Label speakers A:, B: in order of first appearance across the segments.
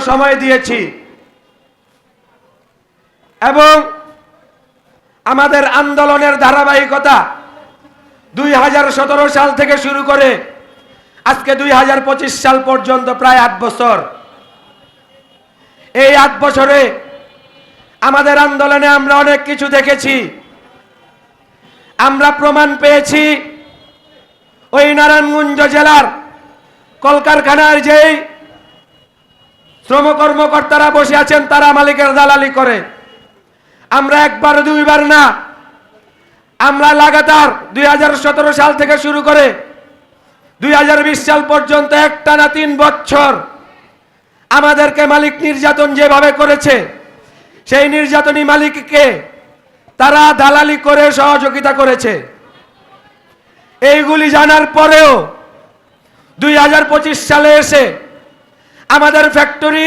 A: সময় দিয়েছি। এবং আমাদের আন্দোলনের ধারাবাহিকতা দুই হাজার সতেরো সাল থেকে শুরু করে আজকে দুই হাজার পঁচিশ সাল পর্যন্ত প্রায় আট বছর। এই আট বছরে আমাদের আন্দোলনে আমরা অনেক কিছু দেখেছি। আমরা প্রমাণ পেয়েছি ওই নারায়ণগঞ্জ জেলার কলকারখানার যেই শ্রম কর্মকর্তারা বসে আছেন, তারা মালিকের দালালি করে। আমরা একবার, দুইবার না। আমরা লাগাতার দুই হাজার সতেরো সাল থেকে শুরু করে দুই হাজার বিশ সাল পর্যন্ত একটা না তিন বছর আমাদেরকে মালিক নির্যাতন যেভাবে করেছে, সেই নির্যাতনী মালিককে তারা দালালি করে সহযোগিতা করেছে। এইগুলি জানার পরেও দুই হাজার পঁচিশ সালে এসে আমাদের ফ্যাক্টরি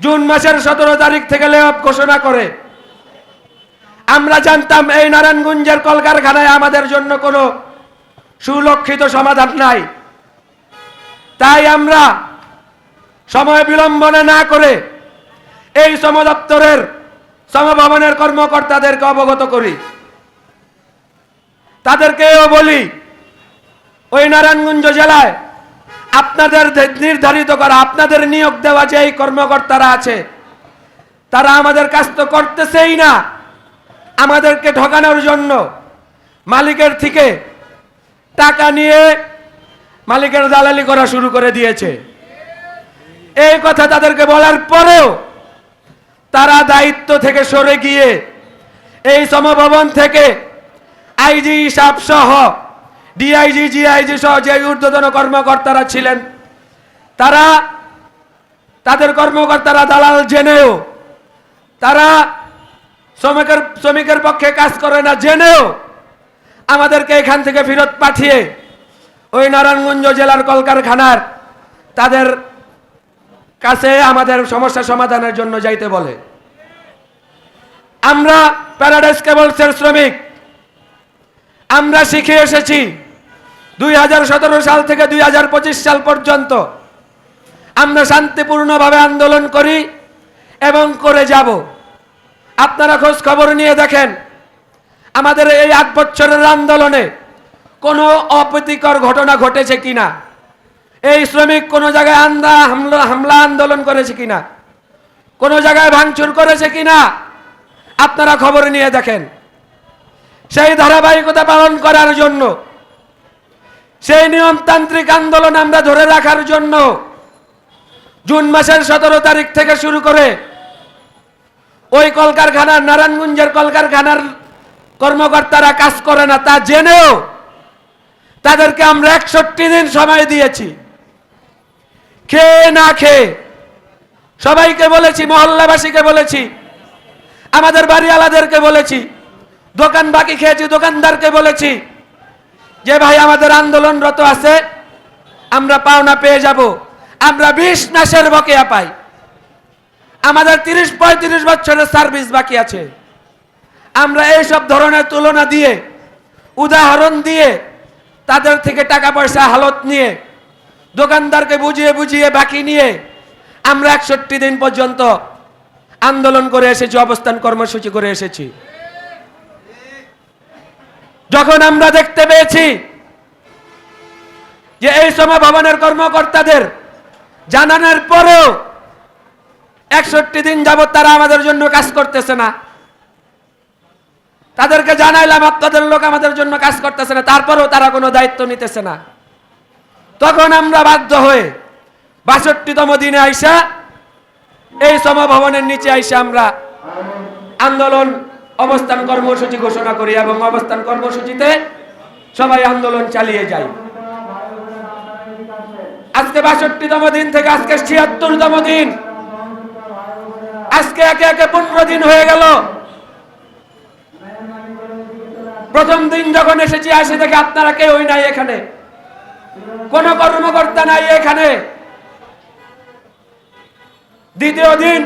A: জুন মাসের সতেরো তারিখ থেকে লে ঘোষণা করে। আমরা জানতাম এই নারায়ণগঞ্জের কলকারখানায় আমাদের জন্য কোনো সুলক্ষিত সমাধান নাই। তাই আমরা সময় বিলম্বনে না করে এই শ্রম দপ্তরের শ্রমভবনের কর্মকর্তাদেরকে অবগত করি। তাদেরকেও বলি, ওই নারায়ণগঞ্জ জেলায় আপনাদের নির্ধারিত করা, আপনাদের নিয়োগ দেওয়া যে এই কর্মকর্তারা আছে, তারা আমাদের কাজ তো করতেছেই না। আমাদেরকে ঠকানোর জন্য মালিকের থেকে টাকা নিয়ে মালিকের দালালি করা শুরু করে দিয়েছে। এই কথা তাদেরকে বলার পরেও তারা দায়িত্ব থেকে সরে গিয়ে এই সমভবন থেকে আইজি হিসাব সহ ডিআইজি জিআইজি সহ যে ঊর্ধ্বতন কর্মকর্তারা ছিলেন, তারা, তাদের কর্মকর্তারা দালাল জেনেও, তারা শ্রমিকের শ্রমিকের পক্ষে কাজ করে না জেনেও, আমাদেরকে এখান থেকে ফেরত পাঠিয়ে ওই নারায়ণগঞ্জ জেলার কলকারখানার তাদের কাছে আমাদের সমস্যা সমাধানের জন্য যাইতে বলে। আমরা প্যারাডাইস কেবলসের শ্রমিক আমরা শিখে এসেছি দুই হাজার সতেরো সাল থেকে দুই হাজার পঁচিশ সাল পর্যন্ত আমরা শান্তিপূর্ণভাবে আন্দোলন করি এবং করে যাব। আপনারা খোঁজ খবর নিয়ে দেখেন, আমাদের এই আট বছরের আন্দোলনে কোনো অপ্রীতিকর ঘটনা ঘটেছে কিনা? এই শ্রমিক কোনো জায়গায় আন্দা হামলা হামলা আন্দোলন করেছে কিনা? কোনো জায়গায় ভাঙচুর করেছে কিনা? আপনারা খবর নিয়ে দেখেন। সেই ধারাবাহিকতা পালন করার জন্য, সেই নিয়মতান্ত্রিক আন্দোলন আমরা ধরে রাখার জন্য জুন মাসের সতেরো তারিখ থেকে শুরু করে ওই কলকারখানার, নারায়ণগঞ্জের কলকারখানার কর্মকর্তারা কাজ করে না, তা জেনেও তাদেরকে আমরা একষট্টি দিন সময় দিয়েছি। খেয়ে না খেয়ে সবাইকে বলেছি, মহল্লাবাসীকে বলেছি, আমাদের বাড়িওয়ালাদেরকে বলেছি দোকান বাকি খেয়েছি, দোকানদারকে বলেছি, যে ভাই, আমাদের আন্দোলনরত আছে, আমরা পাওনা পেয়ে যাব। আমরা বিশ মাসের বকেয়া পাই। আমাদের তিরিশ, পঁয়ত্রিশ বছরের সার্ভিস বাকি আছে। আমরা এইসব ধরনের তুলনা দিয়ে, উদাহরণ দিয়ে, তাদের থেকে টাকা পয়সা হালত নিয়ে, দোকানদারকে বুঝিয়ে বুঝিয়ে বাকি নিয়ে, আমরা একষট্টি দিন পর্যন্ত আন্দোলন করে এসেছি, অবস্থান কর্মসূচি করে এসেছি। যখন আমরা দেখতে পেয়েছি যে এই সময় ভবনের কর্মকর্তাদের জানানোর পরেও একষট্টি দিন যাবৎ তারা আমাদের জন্য কাজ করতেছে না। তাদেরকে জানাইলাম, আপনাদের লোক আমাদের জন্য কাজ করতেছে না, তারপরেও তারা কোনো দায়িত্ব নিতেছে না। তখন আমরা বাধ্য হয়ে বাষট্টিতম দিনে আইসা এই সমভবনের নিচে আইসা আমরা আন্দোলন অবস্থান কর্মসূচি ঘোষণা করি এবং অবস্থান কর্মসূচিতে সবাই আন্দোলন চালিয়ে যাই। আজকে বাষট্টিতম দিন থেকে আজকে ছিয়াত্তরতম দিন। আজকে একে একে পনেরো দিন হয়ে গেল। প্রথম দিন যখন এসেছি, আসে দেখে আপনারা কেউই নাই এখানে। কোন কর্মকর্তা নাই এখানে। দ্বিতীয় দিন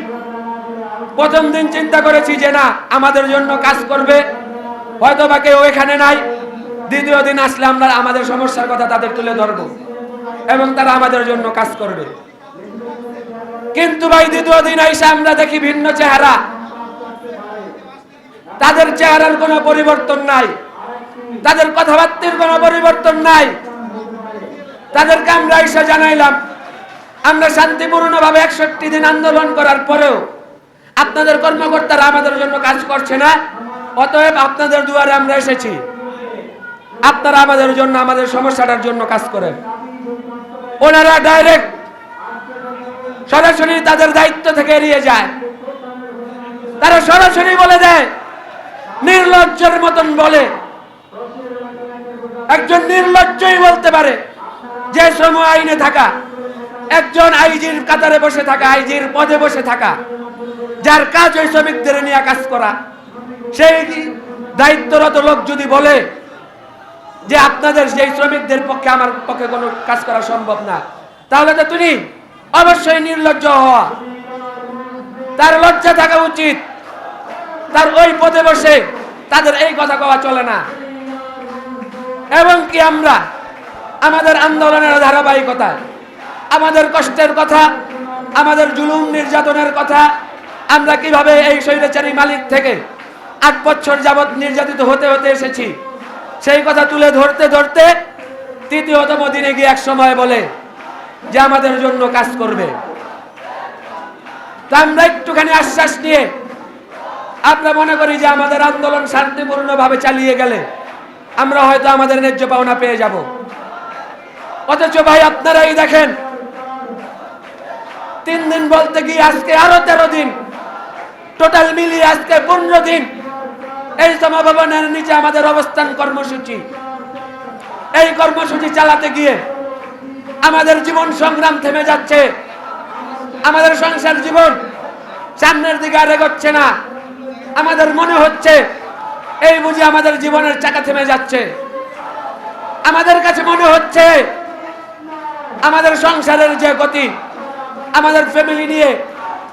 A: প্রথম দিন চিন্তা করেছি যে না, আমাদের জন্য কাজ করবে। হয়তো বা কেউ এখানে নাই। দ্বিতীয় দিন আসলে আমরা আমাদের সমস্যার কথা তাদের তুলে ধরব এবং তারা আমাদের জন্য কাজ করবে। কিন্তু ভাই, দ্বিতীয় দিন এসে আমরা দেখি ভিন্ন চেহারা। তাদের চেহারার কোনো পরিবর্তন নাই। তাদের কথাবার্তার কোনো পরিবর্তন নাই। তাদেরকে আমরা এসে জানাইলাম, আমরা শান্তিপূর্ণভাবে একষট্টি দিন আন্দোলন করার পরেও আপনাদের কর্মকর্তারা আমাদের জন্য কাজ করছে না, অতএব আপনাদের দুয়ারে আমরা এসেছি। আপনারা আমাদের জন্য, আমাদের সমস্যাটার জন্য কাজ করেন। ওনারা ডাইরেক্ট সরাসরি তাদের দায়িত্ব থেকে এড়িয়ে যায়। তারা সরাসরি বলে দেয়, নির্লজ্জের মতন বলে। একজন নির্লজ্জই বলতে পারে, যে শ্রম আইনে থাকা, একজন আইজির কাতারে বসে থাকা, আইজির পদে বসে থাকা। যার কাজ ওই শ্রমিকদের নিয়ে কাজ করা। সেই দায়িত্বরত লোক যদি বলে যে আপনাদের সেই শ্রমিকদের পক্ষে আমার পক্ষে কোনো কাজ করা সম্ভব না, তাহলে তো তুমি অবশ্যই নির্লজ্জ হওয়া। তার লজ্জা থাকা উচিত। তার ওই পদে বসে তাদের এই কথা কওয়া চলে না। এবং কি আমরা, আমাদের আন্দোলনের ধারাবাহিকতা, আমাদের কষ্টের কথা, আমাদের জুলুম নির্যাতনের কথা আমরা কীভাবে এই স্বৈরাচারী মালিক থেকে আট বছর যাবৎ নির্যাতিত হতে হতে এসেছি? সেই কথা তুলে ধরতে ধরতে তৃতীয়তম দিনে গিয়ে এক সময় বলে যে আমাদের জন্য কাজ করবে। তা আমরা একটুখানি আশ্বাস নিয়ে আমরা মনে করি যে আমাদের আন্দোলন শান্তিপূর্ণভাবে চালিয়ে গেলে আমরা হয়তো আমাদের ন্যায্য পাওনা পেয়ে যাব। অথচ ভাই আপনারাই দেখেন, তিন দিন বলতে গিয়ে আজকে আরও তেরো দিন টোটাল মিলিয়ে আজকে পনেরো দিন। এই সমাভবনের নিচে আমাদের অবস্থান কর্মসূচি। এই কর্মসূচি চালাতে গিয়ে আমাদের জীবন সংগ্রাম থেমে যাচ্ছে। আমাদের সংসার জীবন সামনের দিকে আর এগোচ্ছে না। আমাদের মনে হচ্ছে এই বুঝি আমাদের জীবনের চাকা থেমে যাচ্ছে। আমাদের কাছে মনে হচ্ছে আমাদের সংসারের যে গতি, আমাদের ফ্যামিলি নিয়ে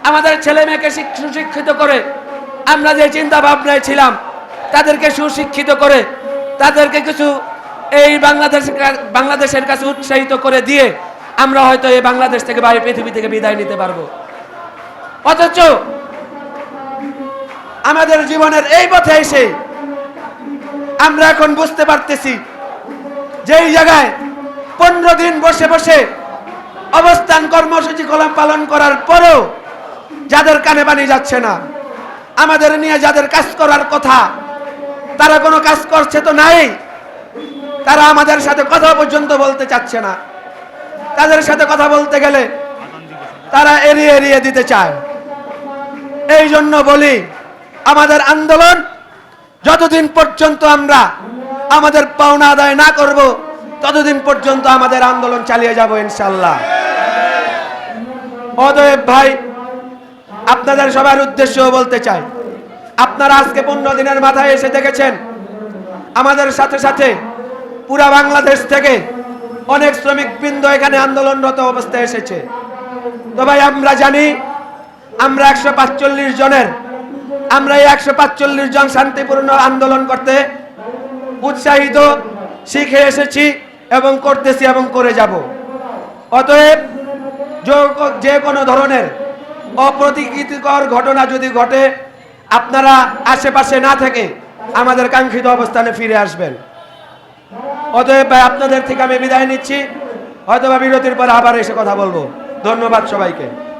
A: আমাদের ছেলে মেয়েকে সুশিক্ষিত করে, আমরা যে চিন্তা ভাবনায় ছিলাম, তাদেরকে সুশিক্ষিত করে, তাদেরকে কিছু এই বাংলাদেশ বাংলাদেশের কাছে উৎসাহিত করে দিয়ে আমরা হয়তো এই বাংলাদেশ থেকে বাইরে পৃথিবী থেকে বিদায় নিতে পারব। অথচ আমাদের জীবনের এই পথে এসে আমরা এখন বুঝতে পারতেছি যে এই জায়গায় পনেরো দিন বসে বসে অবস্থান কর্মসূচি কলাম পালন করার পরেও যাদের কানে বানি যাচ্ছে না, আমাদের নিয়ে যাদের কাজ করার কথা, তারা কোনো কাজ করছে তো নাই। তারা আমাদের সাথে কথা পর্যন্ত বলতে চাচ্ছে না। তাদের সাথে কথা বলতে গেলে তারা এড়িয়ে এড়িয়ে দিতে চায়। এই জন্য বলি, আমাদের আন্দোলন যতদিন পর্যন্ত আমরা আমাদের পাওনা আদায় না করব, ততদিন পর্যন্ত আমাদের আন্দোলন চালিয়ে যাব ইনশাল্লাহ অতএব ভাই আপনাদের সবার উদ্দেশ্যও বলতে চাই। আপনারা আজকে পনেরো দিনের মাথায় এসে দেখেছেন, আমাদের সাথে সাথে পুরা বাংলাদেশ থেকে অনেক শ্রমিক বৃন্দ এখানে আন্দোলনরত অবস্থায় এসেছে। তো ভাই, আমরা জানি, আমরা একশো পাঁচচল্লিশ জনের, আমরা এই একশো পাঁচচল্লিশ জন শান্তিপূর্ণ আন্দোলন করতে উৎসাহিত, শিখে এসেছি এবং করতেছি এবং করে যাব। অতএব যে কোনো ধরনের অপ্রতিকৃতিকর ঘটনা যদি ঘটে, আপনারা আশেপাশে না থেকে আমাদের কাঙ্ক্ষিত অবস্থানে ফিরে আসবেন। অতএব ভাই, আপনাদের থেকে আমি বিদায় নিচ্ছি। হয়তোবা বিরতির পর আবার এসে কথা বলব। ধন্যবাদ সবাইকে।